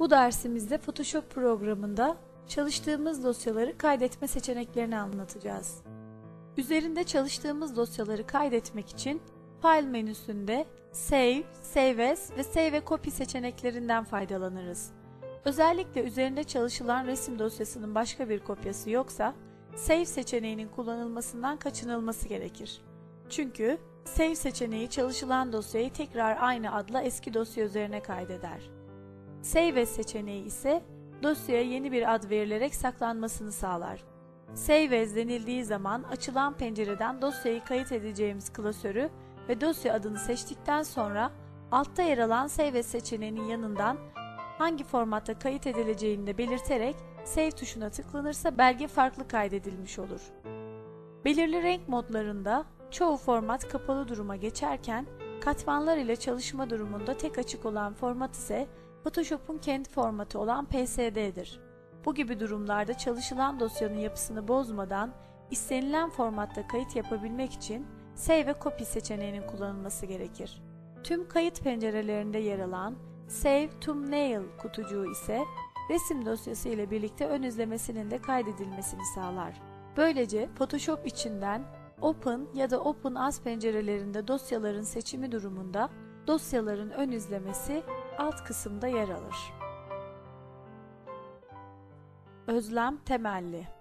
Bu dersimizde Photoshop programında çalıştığımız dosyaları kaydetme seçeneklerini anlatacağız. Üzerinde çalıştığımız dosyaları kaydetmek için File menüsünde Save, Save As ve Save a Copy seçeneklerinden faydalanırız. Özellikle üzerinde çalışılan resim dosyasının başka bir kopyası yoksa Save seçeneğinin kullanılmasından kaçınılması gerekir. Çünkü Save seçeneği çalışılan dosyayı tekrar aynı adla eski dosya üzerine kaydeder. Save As seçeneği ise dosyaya yeni bir ad verilerek saklanmasını sağlar. Save As denildiği zaman açılan pencereden dosyayı kayıt edeceğimiz klasörü ve dosya adını seçtikten sonra altta yer alan Save As seçeneğinin yanından hangi formatta kayıt edileceğini de belirterek Save tuşuna tıklanırsa belge farklı kaydedilmiş olur. Belirli renk modlarında çoğu format kapalı duruma geçerken katmanlar ile çalışma durumunda tek açık olan format ise Photoshop'un kendi formatı olan PSD'dir. Bu gibi durumlarda çalışılan dosyanın yapısını bozmadan istenilen formatta kayıt yapabilmek için Save ve Copy seçeneğinin kullanılması gerekir. Tüm kayıt pencerelerinde yer alan Save Thumbnail kutucuğu ise resim dosyası ile birlikte ön izlemesinin de kaydedilmesini sağlar. Böylece Photoshop içinden Open ya da Open As pencerelerinde dosyaların seçimi durumunda dosyaların ön izlemesi alt kısımda yer alır. Özlem temelli